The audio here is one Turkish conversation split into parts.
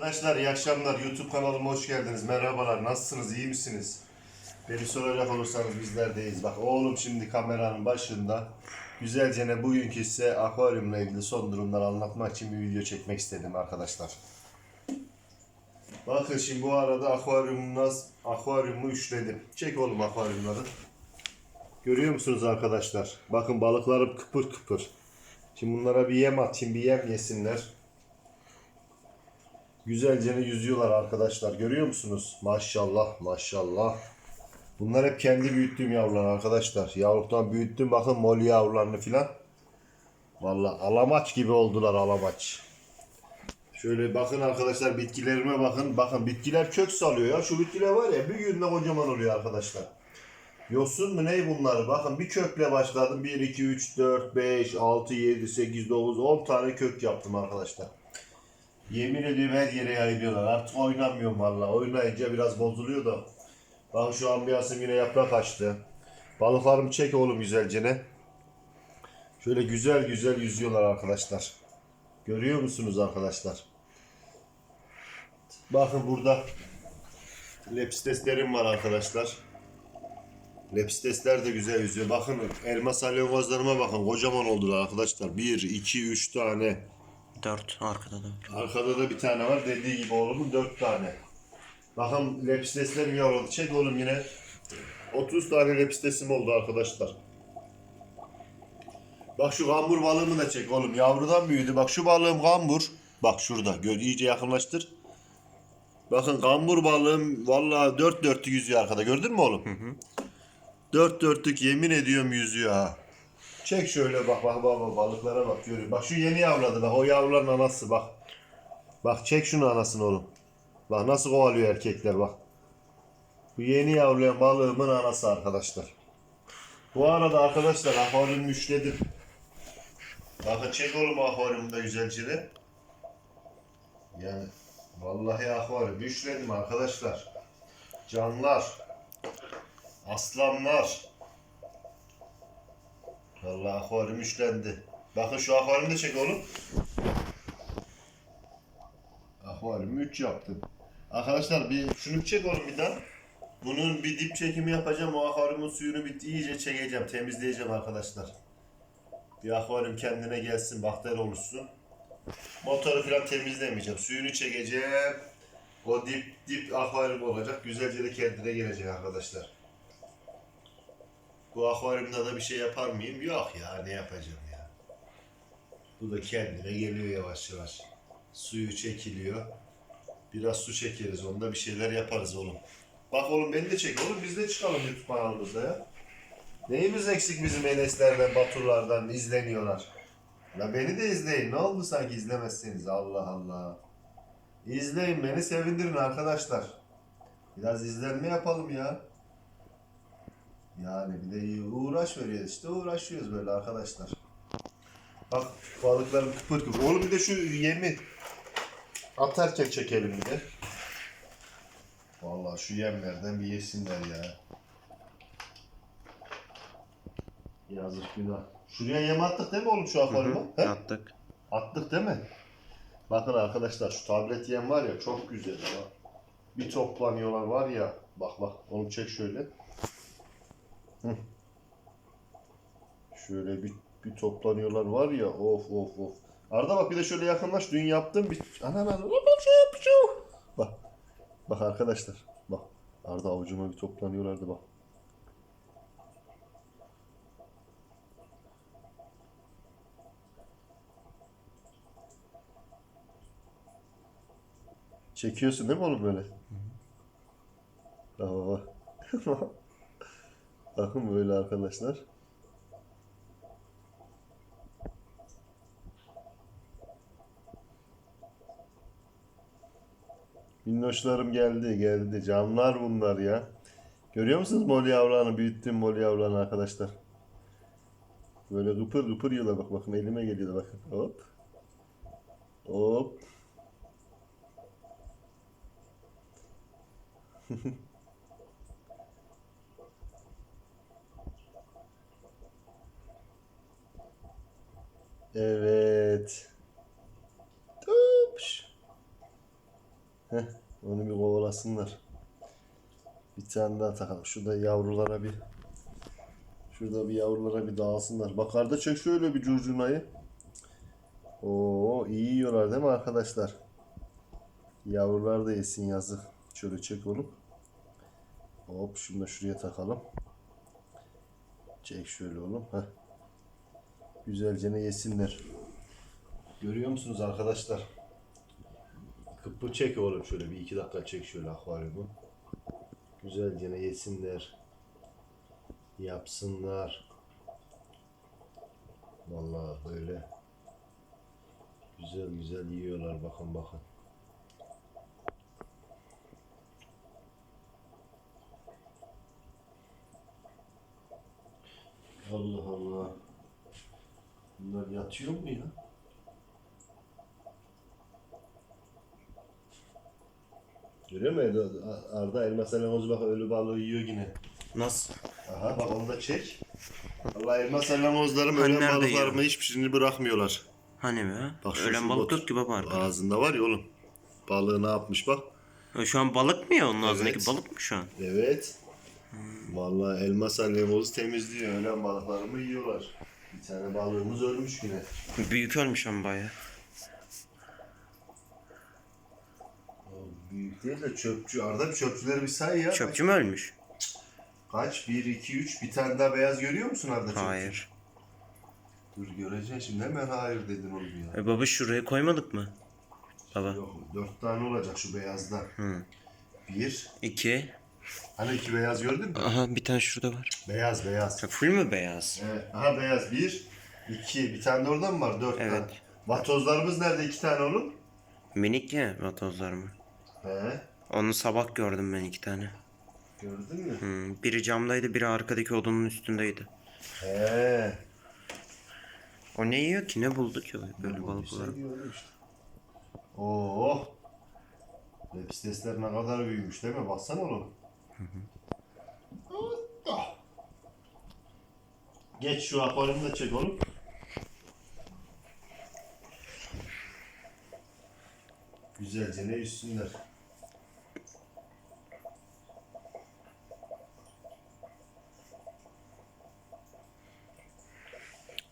Arkadaşlar iyi akşamlar. YouTube kanalıma hoş geldiniz. Merhabalar. Nasılsınız? İyi misiniz? Beni soracak olursanız bizlerdeyiz. Bak oğlum şimdi kameranın başında. Güzelce ne bugünkü size akvaryumla ilgili son durumları anlatmak için bir video çekmek istedim arkadaşlar. Bakın şimdi bu arada akvaryumu, akvaryumu üçledim. Çek oğlum akvaryumları. Görüyor musunuz arkadaşlar? Bakın balıklarım kıpır kıpır. Şimdi bunlara bir yem atayım, bir yem yesinler. Güzelce yüzüyorlar arkadaşlar. Görüyor musunuz? Maşallah maşallah. Bunlar hep kendi büyüttüğüm yavrular arkadaşlar. Yavruktan büyüttüm bakın mol yavrularını filan. Vallahi alamaç gibi oldular alamaç. Şöyle bakın arkadaşlar bitkilerime bakın. Bakın bitkiler kök salıyor ya. Şu bitkiler var ya bir günde kocaman oluyor arkadaşlar. Yosun mu ne bunlar? Bakın bir kökle başladım. 1, 2, 3, 4, 5, 6, 7, 8, 9, 10 tane kök yaptım arkadaşlar. Yemin ediyorum her yere yayılıyorlar. Artık oynamıyorum valla. Oynayınca biraz bozuluyor da. Bak şu ambiyansım yine yaprak açtı. Balıklarımı çek oğlum güzelce ne. Şöyle güzel güzel yüzüyorlar arkadaşlar. Görüyor musunuz arkadaşlar? Bakın burada lepisteslerim var arkadaşlar. Lepistesler de güzel yüzüyor. Bakın elma salyangozlarıma bakın. Kocaman oldular arkadaşlar. 1, 2, 3 tane. 4 arkada da. Arkada da bir tane var. Dediği gibi oğlumun dört tane. Bakın lepisteslerim yavruladı. Çek oğlum yine. 30 tane lepistesim oldu arkadaşlar. Bak şu gambur balığımı da çek oğlum. Yavrudan büyüdü. Bak şu balığım gambur. Bak şurada. Gör, iyice yakınlaştır. Bakın gambur balığım vallahi dört dörtlük yüzüyor arkada. Gördün mü oğlum? Dört dörtlük yemin ediyorum yüzüyor ha. Çek şöyle bak bak bak, bak balıklara bak görüyor. Bak şu yeni yavladı bak o yavruların anası bak. Bak çek şunu anasını oğlum. Bak nasıl kovalıyor erkekler bak. Bu yeni yavruyan balığımın anası arkadaşlar. Bu arada arkadaşlar akvaryumu müşledim. Bakın çek oğlum akvaryumu da güzelce. Yani vallahi akvaryum müşledim arkadaşlar. Canlar. Aslanlar. Vallahi akvaryum üçlendi. Bakın şu akvaryumu da çek oğlum. Akvaryumu 3 yaptım. Arkadaşlar bir şunu bir çek oğlum bir daha. Bunun bir dip çekimi yapacağım. O akvaryumun suyunu bir iyice çekeceğim. Temizleyeceğim arkadaşlar. Bir akvaryum kendine gelsin. Bakteri oluşsun. Motoru falan temizlemeyeceğim. Suyunu çekeceğim. O dip dip akvaryum olacak. Güzelce de kendine gelecek arkadaşlar. Bu akvaryumda da bir şey yapar mıyım? Yok ya ne yapacağım ya. Bu da kendine geliyor yavaş yavaş. Suyu çekiliyor. Biraz su çekeriz onda bir şeyler yaparız oğlum. Bak oğlum beni de çek oğlum biz de çıkalım YouTube kanalımızda ya. Neyimiz eksik bizim Enes'lerden, Baturlardan izleniyorlar. La beni de izleyin. Ne oldu sanki izlemezseniz Allah Allah. İzleyin beni sevindirin arkadaşlar. Biraz izlenme yapalım ya. Yani bir de uğraş veriyoruz işte uğraşıyoruz böyle arkadaşlar. Bak balıklarım kıpır kıpır. Oğlum bir de şu yemi atarken çekelim bir de. Vallahi şu yemlerden bir yesinler ya. Yazık günah. Şuraya yem attık değil mi oğlum şu akvaryuma? He? Attık. Attık değil mi? Bakın arkadaşlar şu tablet yem var ya çok güzel ya. Bir toplanıyorlar var ya. Bak bak onu çek şöyle. Hı. Şöyle bir, bir toplanıyorlar var ya of of of. Arda bak bir de şöyle yakınlaş dün yaptım bir ana ben bak bak arkadaşlar bak Arda avucuma bir toplanıyorlardı bak. Çekiyorsun değil mi oğlum böyle? Bak bak bak. Bakın böyle arkadaşlar. Minnoşlarım geldi geldi. Canlar bunlar ya. Görüyor musunuz mol yavrularını? Büyüttüm mol yavrularını arkadaşlar. Böyle gıpır gıpır yiyorlar. Bak bakın elime geliyor bakın. Hop. Hop. Evet. Tupş. Heh, onu bir kovalasınlar. Bir tane daha takalım. Şurada yavrulara bir Şurada bir yavrulara bir dağılsınlar. Bak arda çek şöyle bir curcunayı. Oo iyi yiyorlar değil mi arkadaşlar? Yavrular da yesin yazık. Şöyle çek oğlum. Hop şunu da şuraya takalım. Çek şöyle oğlum. Heh. Güzelce ne yesinler. Görüyor musunuz arkadaşlar? Kıpır çek oğlum şöyle bir iki dakika çek şöyle akvaryumu. Güzelce ne yesinler. Yapsınlar. Vallahi böyle. Güzel güzel yiyorlar bakın bakın. Allah Allah. Bunlar yatıyor mu ya? Görüyor musun? Arda elmas elmas bak ölü balığı yiyor yine. Nasıl? Aha bak onu da çek. Allah elmas elmozlarım Hani ölen nerede balıklarımı ya? hiçbirini bırakmıyorlar. Hani be? Bak şu Ölen şu balık yok ki baba arkada. Ağzında var ya oğlum. Balığı ne yapmış bak. E, Şu an balık mı ya onun ağzındaki Evet. balık mı şu an? Evet. Vallahi elmas elmozu temizliyor. Ölen balıklarımı yiyorlar. Bir tane balığımız ölmüş yine. Büyük ölmüş ama baya. Büyük değil de çöpçü. Arda bir çöpçüleri bir say ya. Çöpçü mü ölmüş? Kaç? 1, 2, 3. Bir tane daha beyaz görüyor musun Arda çöpçü? Hayır. Dur göreceksin şimdi. Hemen hayır dedin oğlum ya. E baba şuraya koymadık mı? Baba. Yok. Dört tane olacak şu beyazdan. Hı. Bir. İki. Hani iki beyaz gördün mü? Aha bir tane şurada var. Beyaz beyaz. Ha, full mü beyaz? Evet. Aha beyaz. Bir. iki. Bir tane de oradan mı var? Dört Evet. tane. Vatozlarımız nerede? İki tane oğlum. Minik ya vatozlar mı? He. Onu sabah gördüm ben iki tane. Gördün mü? Hı. Biri camdaydı biri arkadaki odunun üstündeydi. He. O ne yiyor ki? Ne buldu ki böyle gördüm işte. Oo. Web sitesler ne kadar büyümüş değil mi? Baksana oğlum. Geç şu akvaryumu da çek oğlum. Güzelce ne üstünler.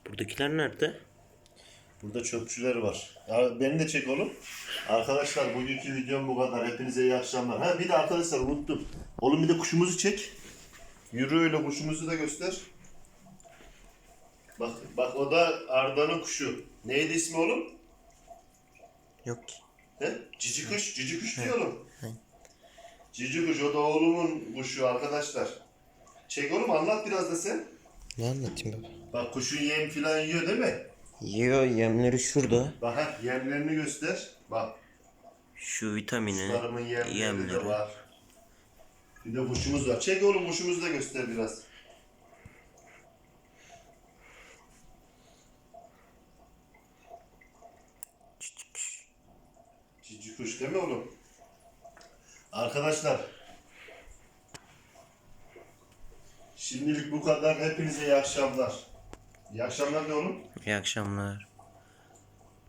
Buradakiler nerede? Burada çöpçüler var. Ya beni de çek oğlum. Arkadaşlar bugünkü videom bu kadar. Hepinize iyi akşamlar. Ha bir de arkadaşlar unuttum. Oğlum bir de kuşumuzu çek. Yürü öyle kuşumuzu da göster. Bak bak o da Arda'nın kuşu. Neydi ismi oğlum? Yok ki. He? Cici kuş, cici kuş diyorum. Cici kuş o da oğlumun kuşu arkadaşlar. Çek oğlum anlat biraz da sen. Ne anlatayım baba? Bak kuşun yem filan yiyor değil mi? Yiyor yemleri şurada. Bak ha yemlerini göster. Bak Şu vitamini, Kuşlarımın yemleri de yemleri. var. Bir de kuşumuz var. Çek oğlum kuşumuzu da göster biraz. Cici kuş değil mi oğlum? Arkadaşlar. Şimdilik bu kadar. Hepinize iyi akşamlar. İyi akşamlar oğlum? İyi akşamlar.